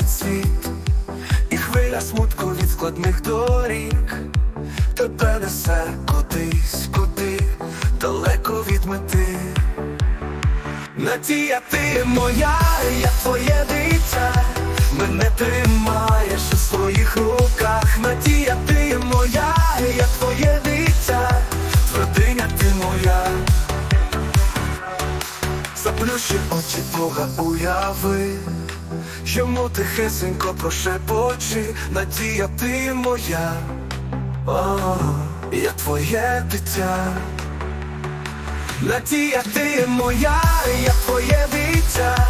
білий цвіт, і хвиля смутку від складних доріг, тебе несе кудись, куди далеко від мети. Надія ти моя, я твоє дитя, мене тримаєш у своїх руках, надія ти моя, я твоє дитя, твердиня ти моя, заплющи очі Бога уяви йому тихесенько прошепочи, надія ти моя, О, я твоє дитя. Надія ти моя, я твоє дитя,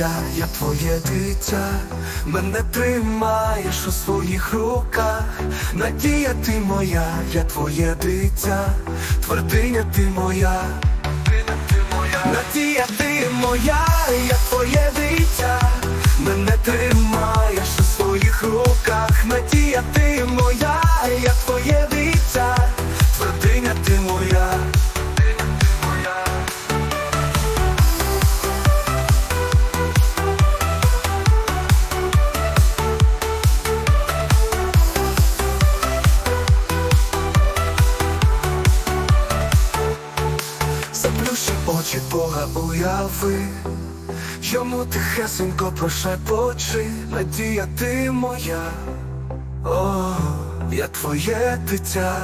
моя, я твоє дитя, мене тримаєш у своїх руках. Надія ти моя, я твоє дитя, твердиня ти моя, Надія ти моя, я твоє дитя, мене тримаєш у своїх руках. Надія ти моя, я твоє очі Бога уяви, йому тихесенько прошепочи, надія ти моя, о, я твоє дитя.